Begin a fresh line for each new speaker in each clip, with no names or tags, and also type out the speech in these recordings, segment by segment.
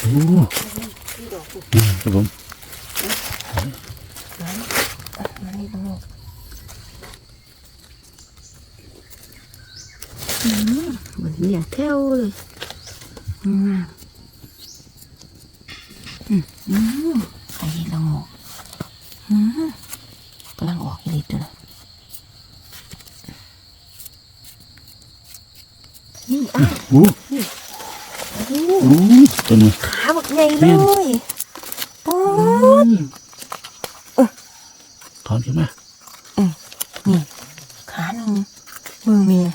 โอ้
ที่ดอกปุ๊บ
นี่ครับผม
นั้นอะมันนี่ต้องอกอืมเหมือนอยางเท่วเลยอืมอืมอืมไข่ละงอกอืมกำลังออกอีกตัวนะนี่อะ
โอ้
ดู
โอ้ตัวนี้
ขา บักใหญ่เลยป๊อด
ถอนขึ้นมา
นี่ขาหนึ่งมือเมีย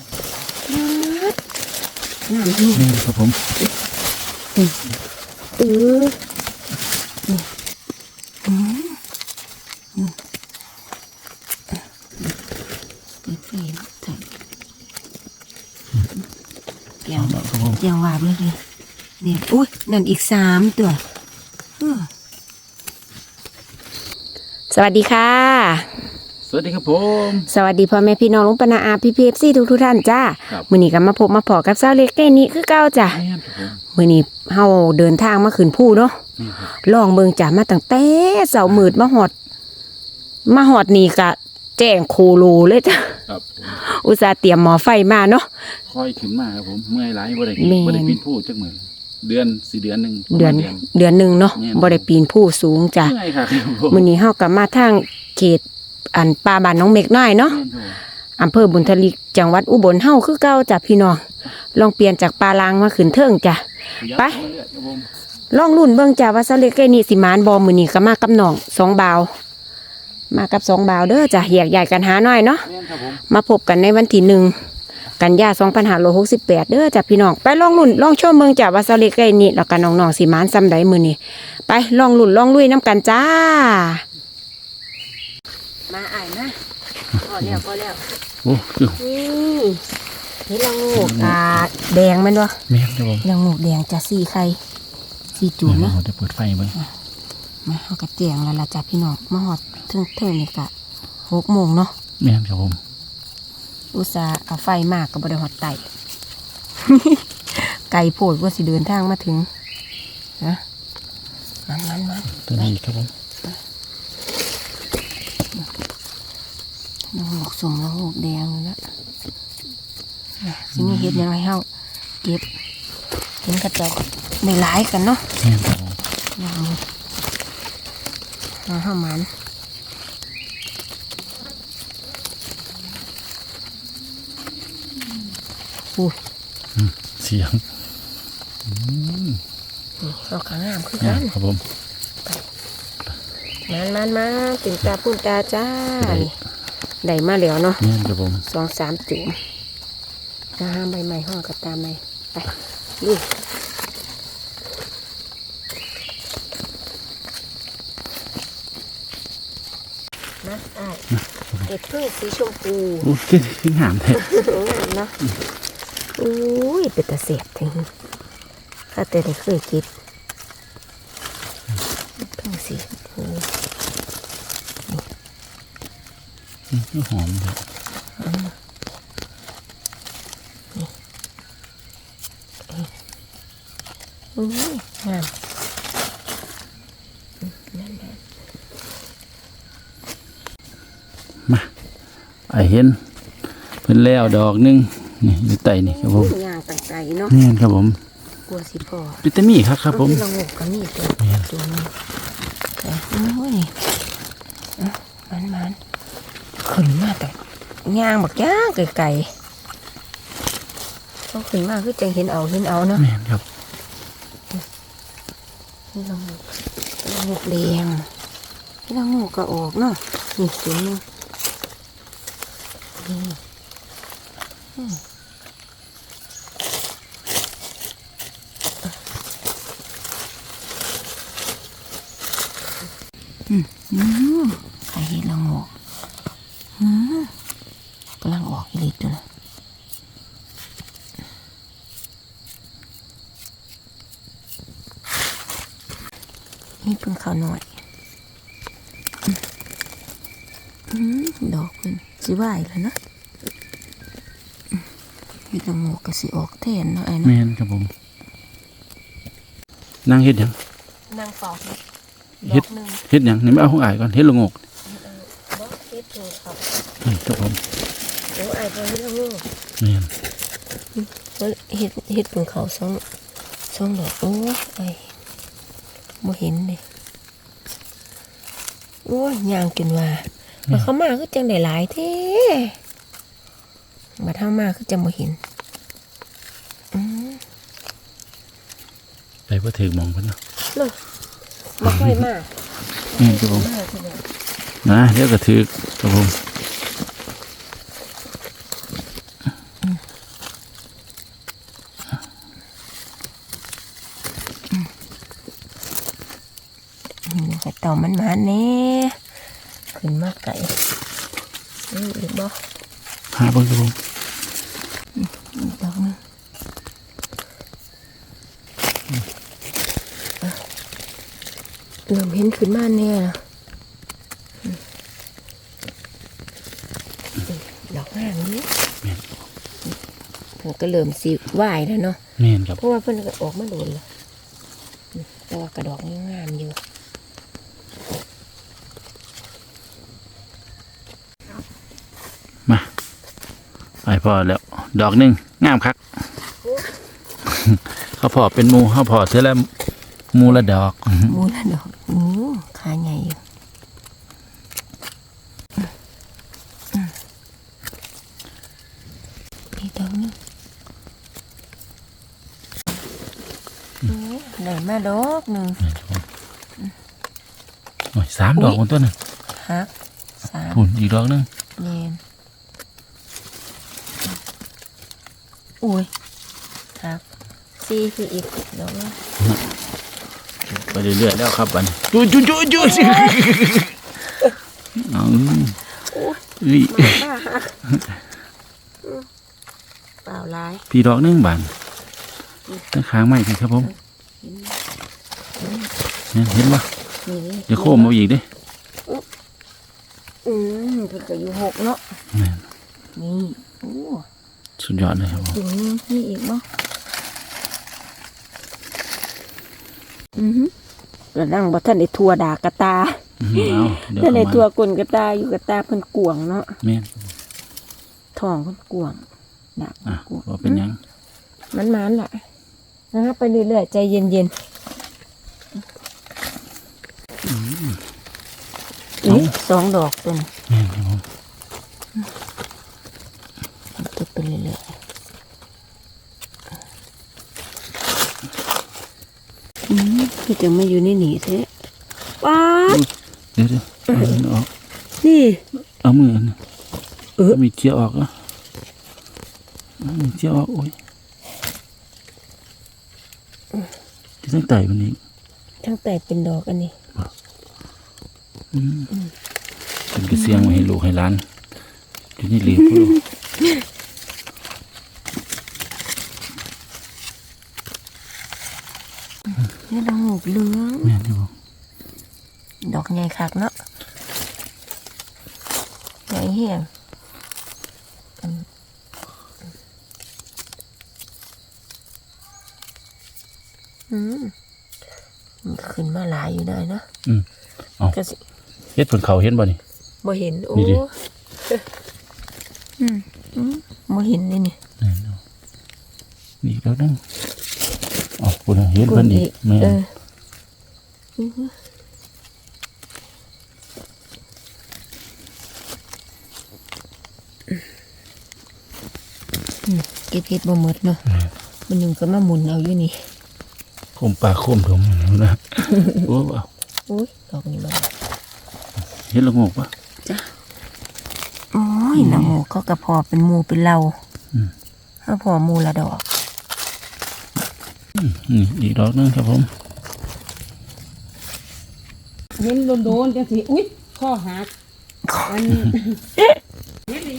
นี่นี่
นี่ครับผม
เออนี่อืมอืมเปิดไฟใส่เกี่ยว
เอาละครับผม
เกี่ยววาบเลยดิเนี่ยอุ้ยนั่นอีกสามตัวเออสวัสดีค่ะ
สวัสดีครับผม
สวัสดีพ่อแม่พี่น้องลุงปนาอาพี่พีเอฟซีทุกทุกๆท่านจ้า
ครับ
มื้อนี้ก็มาพบมาพอกับเจ้าเล็กแก่นี้คือเก่าจ้ะ
แม่นครับผม
มื้อนี้เฮาเดินทางมาขึ้นผู้เนาะ
นี่ครับ
ลองเบิ่งจ้ะมาตั้งแต่เสาร์มืดมาฮอด มาฮอดนี่ก็แจ้งโคโลเลยจ้ะ
ครับผม
อุตส่าห์เตรียมหมอไฟมาเนาะ
ค่อยขึ้นมาครับผมเมื่อยหลายบ่ได้
แม่น
บ่ได้ปีนผู้จักมื้อ เดือนสี่เดือนหนึง
เดือน
ประมาณ
เดือนหนึงเนาะ
แม่น
บ่ได้ปีนผู้สูงจ้ะ
เมื่อยค่ะครับผม
มื้อนี้เฮาก็มาทางเขตอันป่าบ้านน้องเมกน้อยเนาะ
แม่นครับผม
อำเภอบุญทลิกจังหวัดอุบลเฮาคือเก่าจ้ะพี่น้องลองเปลี่ยนจากปลาลางมาขึ้นเทิงจ้ะไป
ขยับมาเรื่อยครับผม
ลองรุ่นเบิ่งจ้าว่าซาเล็กไก่นี่สิมานบอมือนี่ก็มากับน้องสองบาวมากับสองบาวเด้อจ้ะแยกย้ายกันหาหน่อยเนาะ
แม่นครับผม
มาพบกันในวันที่หนึ่ง กันยาสองพันห้าร้อยหกสิบแปดเด้อจ้ะพี่น้อง ไปลองรุ่นลองชมเบิ่งจ้าว่าซาเล็กไก่นี่แล้วกันน้องๆสิมานซ้ำใดมือนี่ไปลองรุ่นลองลุยน้ำกันจ้า มาอ่ายนะพอแล้วพอแล้ว
โอ้คือ
นี่นี่ละงูกาแดงแมันวะ
แม่นครับผม
ละงูแดงจะสี่ไข่สี่จุ่มเนาะ
เราจะเปิดไฟเบิ่ง
มาเอากระเจียงแล้วล่ะจ้ะพี่น้องมาหอดถึงเท่งนี่กะหกโมงเนาะ
แม่นครับผม
อุตส่าห์เอาไฟมากกับบริหอดไต่ไก่โพดว่าสิเดินทางมาถึงนะมันมันมัน
ตัวนี้ครับผม
น้องหมกสมน้องหมกแดงเลยนะนะสิมีเห็ดยังไงเฮาเก็บเห็นกระเจกในหลายกันเนาะ
แม่นครับผม
ลองดูมาห้ามัน อู้
เสียง
นี่เอาขางามคือ
แม่
กันน
ครับผม
มันมันมาปิ่นตาปุ่นตาจ้านี่ได้มาแล้วเนาะ
แม่นครับผม
สองสามจุ่มตาห้ามใบใหม่ห่อกับตาใหม่ไปลุยนะอะเห็ดพึ่งสีชมพู
โอ้คือคือหามแท้
เนาะ อุ้ยเป็นตาเสียบถึงข้าแต่ได้เคยกินพึ่งสีชมพู
อืมหอมเลย
อุ้ยงาม
มาไอเห็นเพิ่นแล้วดอกหนึง นี่อยู่ใต้นี่ครับผม
ย่างไปไกลเนาะ
แม่นครับผม
กลัวสิพ่อ
วิตามินครับครับผม
ที่เราหกกันนี่ตัวตัวนี้แต่โอ้ยอะมันมันขึ้นมาแต่ย่างบักย่างไกลๆต้องขึ้นมาคือจังเห็นเอาเห็นเอาเนาะ
แม่นครับ
นี่เราหกเราหกแดงนี่เราหกก็ออกเนาะนี่สูงนึงนี่ อืมอืมใครเห็นเราหกอืมกำลังออกอีกหลิตอยู่นะนี่เพิ่งเข้าหน่อยอืมดอกเป็นสิไหวแล้วนะ เห็ดละโงกก็สิออกแทนเนาะไอ้เนาะ
แม่นครับผม นั่งเฮ็ดหยัง
นางเป่าเฮ็ด
เฮ็ด
ดอกหนึ่ง
เฮ็ดหยังนี่มาเอาของอายก่อนเฮ็ดละโงก
ดอกเฮ็ดเลยครับ
นี่ครับผม
เดี๋ยวไอ้ายไปเฮ็ดแล้วลูก
นี่น
เฮ้ยเฮ็ดเฮ็ดเป็นเขาสองสองดอกโอ้ยไอ้บ่เห็นเลยโอ้ยย่างกินว่ามาเข้ามาคือจังได้หลายแท้ มาเท่ามาคือจังบ่เห็นอืม
ไปบ่ถึงหมองเพิ่นเนาะ
เลยมาค่อยมา
นี่ครับผม
มาทีเดียว
นะเดี๋ยวก็ถึกครับผม
อืมไข่เต่ามันมาแน่ขึ้นมาไก่นี่อีกบ่
หาเบิ่งครับผม
อีกดอกหนึงอะเริ่มเห็นขึ้นมาแน่ละอืมดอกงามนี้
แม่น
เพิ่นก็เริ่มสิไหวายแล้วเนาะ
แม่นครับ
เพราะว่าเพิ่นก็ออกมาโดนแล้วอืมแต่ว่ากระดอกยังงามอยู่
มาไป พอแล้ว ดอกหนึงงามคักเขาพอเป็นหมูเขาพอเท่าละหมูละดอก
มูละดอกอือขาใหญ่อยู่อืมอืมอีกดอกหนึงอือได้มาดอกหนึ่ง
โอ้ยสามดอกบนต้นนึง
ฮักสาม
หุ่นอีกดอกหนึง
เนน อุ้ยฮักสี่คืออีกดอกหนึง
ไปเรื่อยๆแล้วครับบัดนจุจุจุจุเอาอุ้ย
เปล่าร้าย
พี่ดอกหนึงบานตั้งค้างไม้กันครับผมเนี่ยเห็นปะ
นี่นี่
เดี๋ยวโค้มเอาอีกเดิ
อืมเพิ่นก็อยู่หกเนาะนี่โอ้
สุดยอดเลยครับผม
ถึงนี่อีกบ่อือหือแล้วนั่งบ่ทันได้ทัวดากระตา
อื้อหือเอาเดี๋ยว
ท่านได้
เข้า
ทัว
มา
กลนกระตาอยู่กระตาเพิ่นกวางเนาะ
แม่น
ท้องเพิ่นกวางดาก
อะ
กวาง
ว่าเป็นหยัง
มันมันๆล่ะนะครับ ไปเรื่อยๆใจเย็นๆนี่สองดอกตัวนี้
แม่นครับผม
เก็บไปเรื่อยๆอืมคือจะมาอยู่ในนี่แท้ว้าด
เดี๋ยวเดี๋ยวเอามือออก
นี่
เอามืออันนี้
เออ
มีเจียวออกแล้วเอามือเจียวออกโอ้ยที่ตั้งไต่วันนี้
ทั้งแต่เป็นดอกอันนี้
เป็นกระเสียงมาให้ลูกให้หล้านอยู่นี่เหลียวพ่อลูก
นี่ดอกหูกเหลือง
แม่นครับผม
ดอกใหญ่คักเนาะใหญ่เหี้ยงอืมอืมมันขึ้นมาหลายอยู่ได้นะ
อืมเอา
ก็สิ
เฮ็ดผลเขาเห็นบ่นี่
บ่เห็นโอ้
นี่ดิ
อืมอืมบ่เห็นนี่นี่
แม่นเอานี่แล้วนั่งเอา คุณเห็นเพิ่นอีกแม่น
เอออือฮึอืมเก็บเห็ดบ่หมดเนาะมันยังก็มาหมุนเอาอยู่นี่
คมปากคมถมอยู่นะโอ้เอา
โอ้ยดอกนี้บ่ได้
เห็นละงกปะ
โอ้ยละโงกเขากระพอเป็นหมูเป็นเรา
อืม
ถ้าพอหมูละดอก
นี่อีกดอกหนึงครับผม
เห็นโดนๆจังสิอุ๊ยข้อหักอันเห็น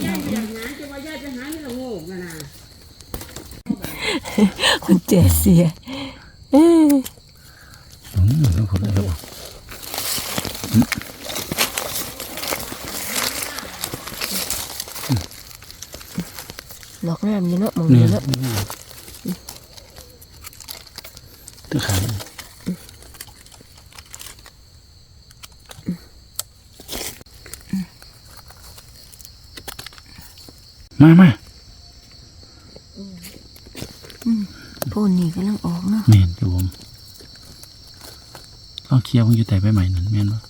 ย่าอยากหาจะว่าย่าจะหาไม่ละโงกนะนะ
คนเจเสียเอ้ย
อืมทุกคนเลยครับผม
ดอกงามอยู่เนาะหมอง
นี่
นี้
นะ
เนาะ
ตัวขันมามา
พูนนี่กำลังออกเนาะ
แม่นครับผมลองเคลียวมันอยู่แต่ใบใหม่นั่นแม่นวะ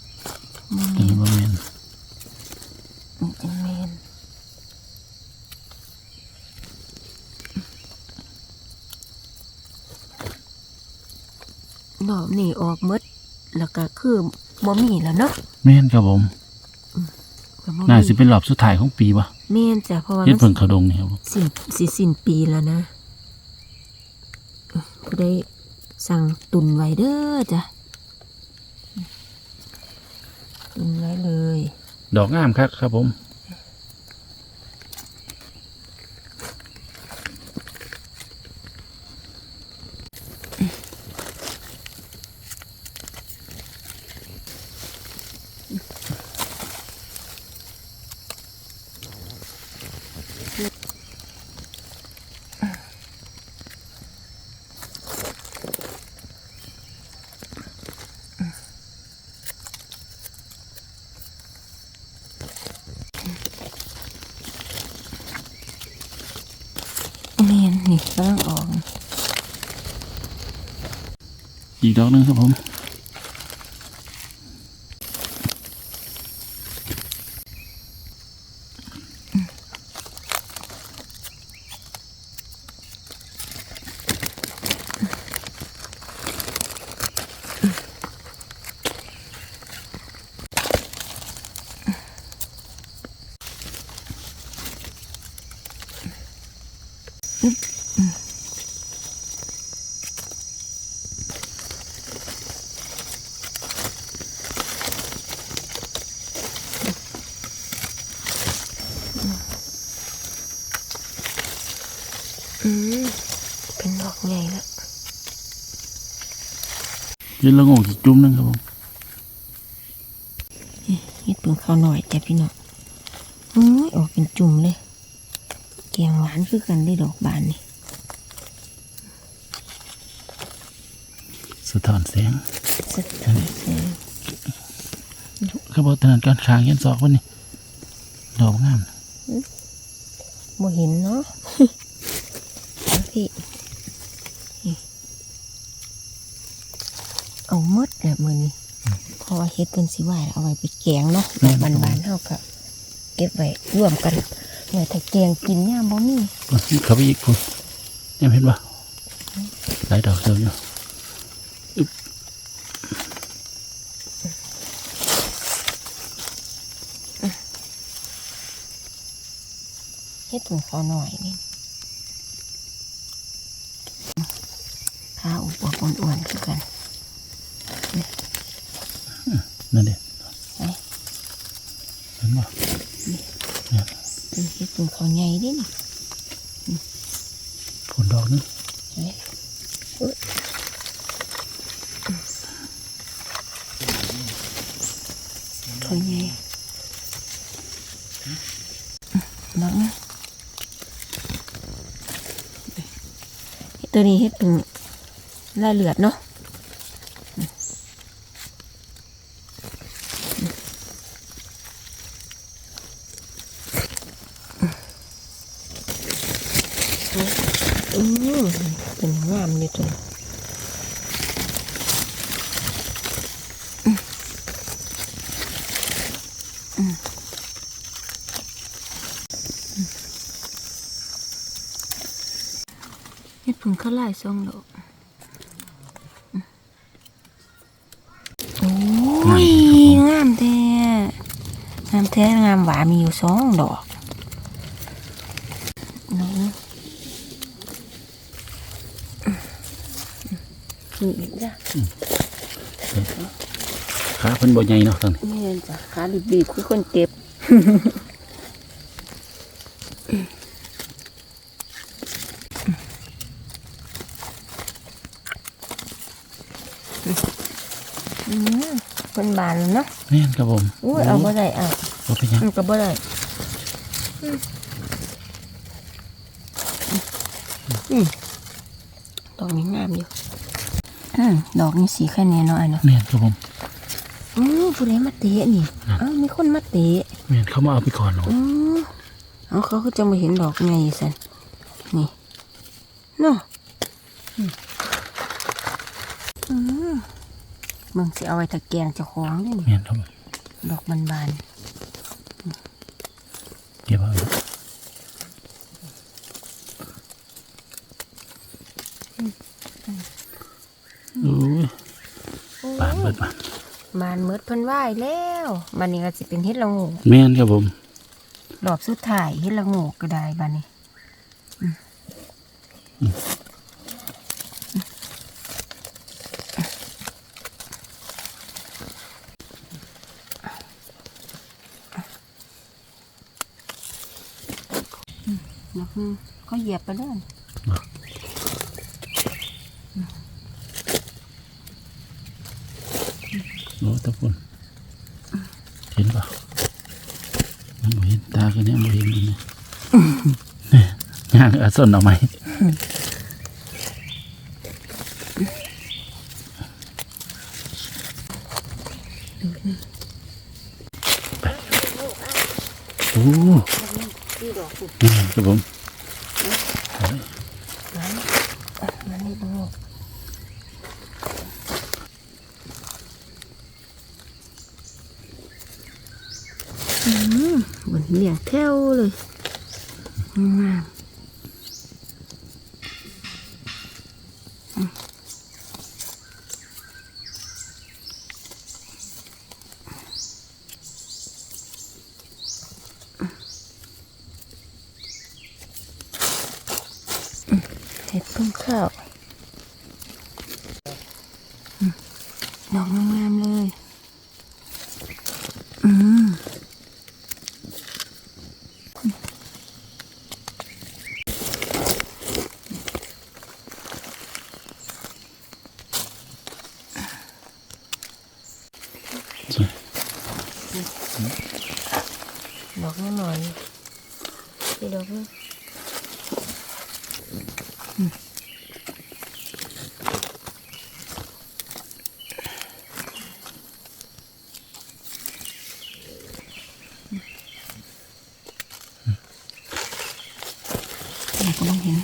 คือบ่มีแล้วเนาะ
แม่นครับผม
ก็บ่
น่า
มี
สิเป็นรอบสุดท้ายของปีปะ
แม่นจ้ะเพราะว่า
เฮ็ด
มัน
เพิ่งเขาดงนี่ครับผม
สิ้นสิสิ้นปีแล้วนะผู้ได้สั่งตุนไว้เด้อจ้ะตุนไว้เลย
ดอกงามครับครับผม
แม่นนี่กำลังออก
อีกดอกหนึงครับผม
อืมเป็นดอกใหญ่แล้ว
เย็นละโงกอีกจุ่มหนึงครับผม
เฮ็ดเพิ่งข้าวหน่อยจ้ะพี่น้องอุ้ยออกเป็นจุ่มเลยแกงหวานคือกันได้ดอกบานนี่
สะท้อนแสง
สักหน่อยแซ่บ
เขาบอกตนันการคางเย็นซอกวันนี้ดอกงาม
บ่เห็นเนาะ เอาพี่นี่เอาหมดแบบมือนี้เพ ราะว่าเฮ็ดเป็นสิไหวเอาไว้ไปแกงเนาะแบบบานๆเฮาก็เก็บไว้รวมกันไว้ถ้าแกงกินย่ามบ่มี
เขาไปอีกคุณยังเห็นปะหลายดอกเดียวอยู่
เฮ็ดถุงเขาหน่อยนี่ขาอุบอ้วนๆคือกัน
นั่นเด็
ไหน
เห็นปะ
เป็นเฮ็ดถุงเขาใหญ่ดินี่
ผลดอกนึง
เห็นไหมอุ๊ยเขาใหญ่นักนะตัวนี้เฮ็ดถุงลายเลือดเนาะ อืม เป็นงามอยู่ตัวเฮ็ดผึ่งข้าวไล่ซ่องดอกโอ้ย งามแท้ งามแท้ งามหวานมีอยู่สองดอกเนาะ นี่อีกจ้ะ
ขาเพิ่นบ่ใหญ่เนาะตอนนี้
แม่นจ้ะขาบีบๆคือคนเจ็บอืมคนบานแล้วเนาะ
แม่นครับผม
อุ้ยเอาบ่ได้อะ
บ่เป็นหยัง
มันก็บ่ได้อืมอืมดอกนี้งามอยู่อืม ดอกนี้สีแค่นี้เนาะไอ้เนาะ
แม่นครับผม
อือผู้ใดมาเตะนี่
อะ
เอ้ามีคนมาเตะ
แม่นเขามาเอาไปก่อนเนาะ
อือเอาเขาก็จะมาเห็นดอกไงสันนี่เนาะอืมอืมมึงสิเอาไว้ตะแกรงเจะคล้าของนี่
แม่นครับผม
ดอกมันบาน
เก็บเอาไว้โอ้ยบานเบิดบาน
บานเมิดเพิ่นไหวแล้วบานนี้ก็สิเป็นเฮ็ดละโงู
แม่นครับผม
รอบสุดท้ายเฮ็ดละโงูก็ได้บานนี้อืมอืมดอกนึงเขาเหยียบไปเลย
โอ้ตะปุ่นเห็นป่ะ มันบ่เห็นตากันเนี่ยบ่เห็นเลยเนี่ยเนี่ยย่างอาสนเอาไหมไปโอ้
ที่ดอกสุด
นี่ครับผม
นั้นมันนี่ละโงูอืมบนเลี้ยงแถวเลยงาม เห็ดพึ่งข้าวอืมดอกงามๆเลย อืมดอกน้อยๆนี่ดอกนึง เรา ก็ไม่เห็น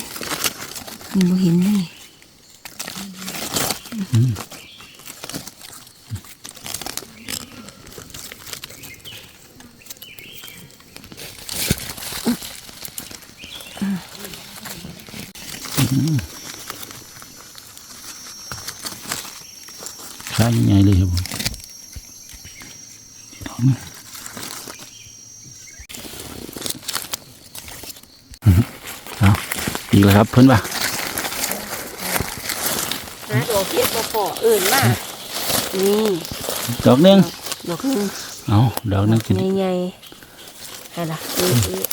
มันไม่เห็นเลย
ข้ายังไงเลยครับผมดอกนึงอื้อหือเอา อีกแล้วครับเพิ่นป่ะ
หาดอกเพียบมาปออื่นมากนี่
ดอกหนึง
ดอกนึง
เอาดอกหนึงกิน
ใหญ่ๆให้ล่ะนี่อีก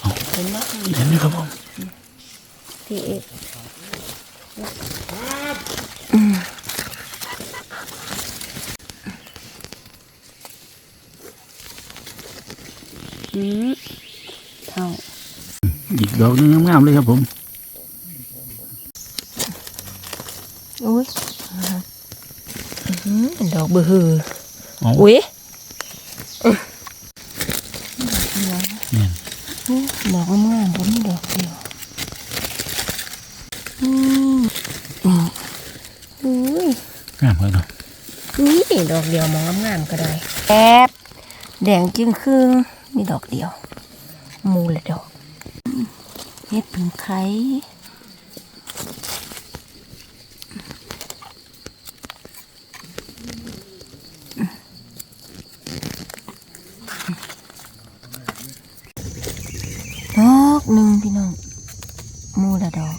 เอา
เห็นไหม
เห็นไหมครับผม
ที่อีกอืมเท่า
อีกดอกหนึงงามๆเลยครับผม
อุ้ยอื้อหือดอก เบอร์ฮือ
เอา
อุ้ย
เนี่ย
ดอกงามๆผมดอกเดียวอืมอืมอุ้ย
งามครับเนาะ
นี่ดอกเดียวมองงามๆก็ได้แอบแดงจึงครึ่งนี่ดอกเดียว มูละดอกเฮ็ดพึ่งไข่ดอกหนึ่งพี่น้องมูละดอก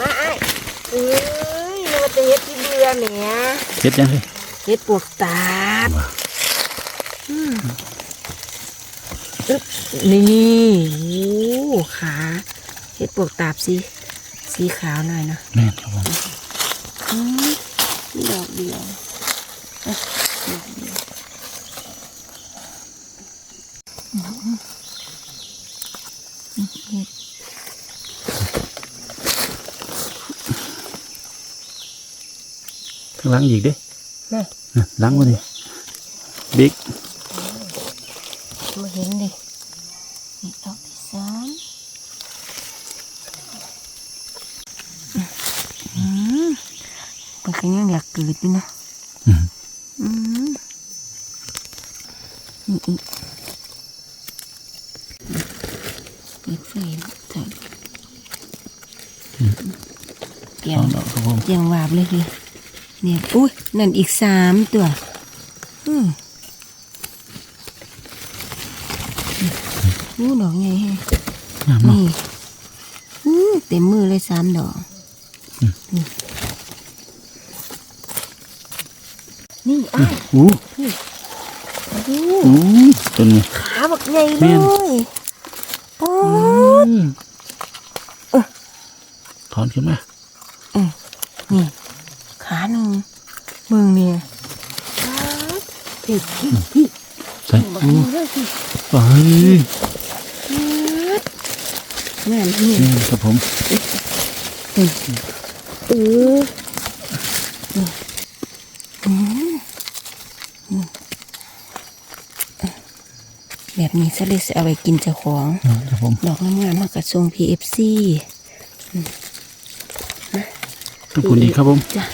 มาไอ้เอ้ยนึกว่าจะเฮ็ดที่เบื่อแหม
เฮ็ดยังไง
เฮ็ดปวกตาบอืมอึ๊บนี่โอ้ขาเฮ็ดปวกตาบสีสีขาวหน่อยเนาะ
แม่นครับผม
อืมนี่ดอกเดียวเอ๊ะดอกเดียวอืมอืมเฮ็ด
ข้างหลังอีกเด้
น่ะ
นะหลังมาดิบิ๊ก
มาเห็นดินี่ดอกที่สามอืมมันก็ยังอยากเกิดอยู่นะ
อืม
อืมนี่อีกอีกไฟถ่ายเปลี่ย
ส
น
องดอกครับผม
เจียงวาบเลยดิ เนี่ยอุ้ยนั่นอีกสามตัวอืมอู้ดอกไงฮะ
งามเนาะ
นี่อู้เต็มมือเลยสามดอกนี่นี่อ้าว
อู้
อู้
อู้ต้นนี้
ขาบักใหญ่เล
แม่
ย
น
โอ้
อืมถอนขึ้นมา
นี่ขาหนึ่ง มึงเนี่ยพี่พี่พี่
ใส่
บัก
อู้
นี้เลยพี่
ไป
แม่นนี่
นี่ครับผม
เอออืมอืมแบบนี้ซะเลยสิเอาไปกินเจ้าของ
ครับผม
ดอกงามๆมากระทรวง PFC
ขอบคุณดีครับผม
จ้ะ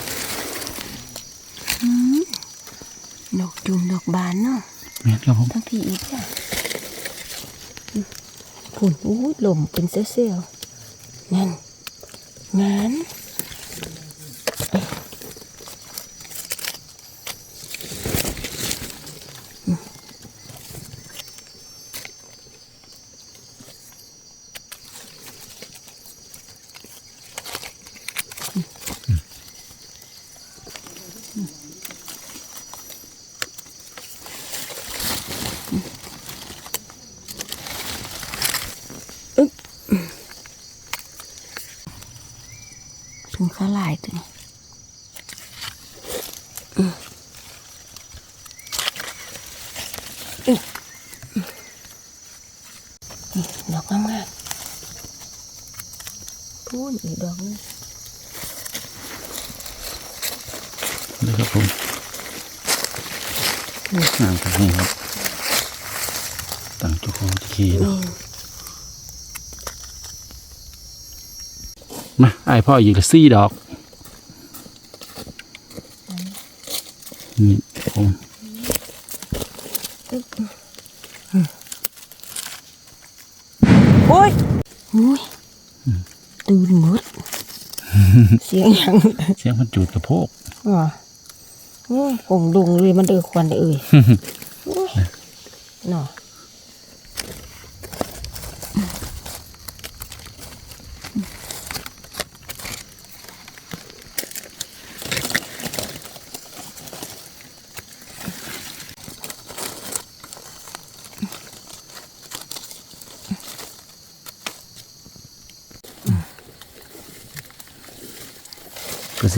อืมดอกจุ่มดอก บานเนาะ
แม่นครับผม
ทั้งพี่อีกจ้ะอืมคุณอู้ยลมเป็นเซี่ยวๆนั่นงาน ถึงข้าหลายตัวนี้อืมอึ๊บนี่ดอกงามๆพูนอีกดอกนึง
นี่ครับผมงามครับนี่ครับตั้งจุกของตะคีเนาะ มาไอายพ่ออีกละสี่ดอกนี่ผม
โอ้ยโอ้ยตื่นหมด เสียงหยัง
เสียงมันจูดกระโพก
อะโอ้ยผมดุงเลยมันเดือควันเอ่ยโอ้ยเนาะ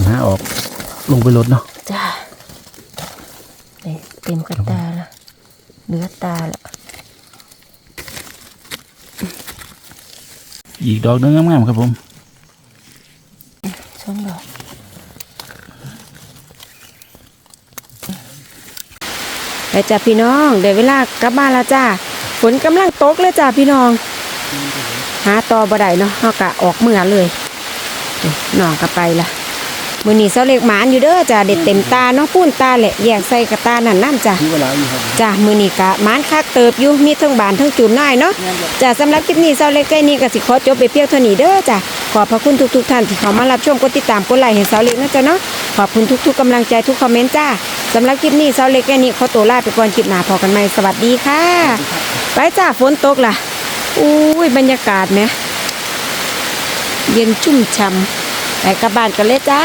สิหาออก ลงไปรถเนาะ
จ้าเนี่ยเต็มกระตาละเหลือตาละ
อีกดอกหนึงงามๆครับผม
สองดอกไปจ้าพี่น้องเดี๋ยวเวลากลับบ้านแล้วจ้าฝนกำลังตกเลยจ้าพี่น้อง หาต่อบ่ได้เนาะเฮากะออกเมื่อเลยนี่น้องก็ไปละ มื้อนี้เสาเล็กหมานอยู่เด้อจ้าเด็ดเต็มตาเนาะปูนตาแหละแยกใส่กระตานั่นนั่นจ้า
มีเวลาอยู่ครับ
จ้ามื้อนี้กะหมานคักเติบอยู่มีทั้งบานทั้งจูนน้อยเนาะจ้าสำหรับคลิปนี้เสาเล็กใกล้นี้ก็สิขอจบไปเพียงเท่านี้เด้อจ้าขอบพระคุณทุกๆท่านที่เข้ามารับชมกดติดตามกดไลค์ให้เสาเล็กนะจ้าเนาะขอบคุณทุกๆกำลังใจทุกคอมเมนต์จ้าสำหรับคลิปนี้เสาเล็กแค่นี้ขอตัวลาไปก่อนคลิปหน้าพอกันใหม่สวัสดีค่ะ ไปจ้าฝนตกล่ะอุ้ยบรรยากาศไหมเย็นชุ่มช่ำ ไปกลับบ้านกันเลยจ้า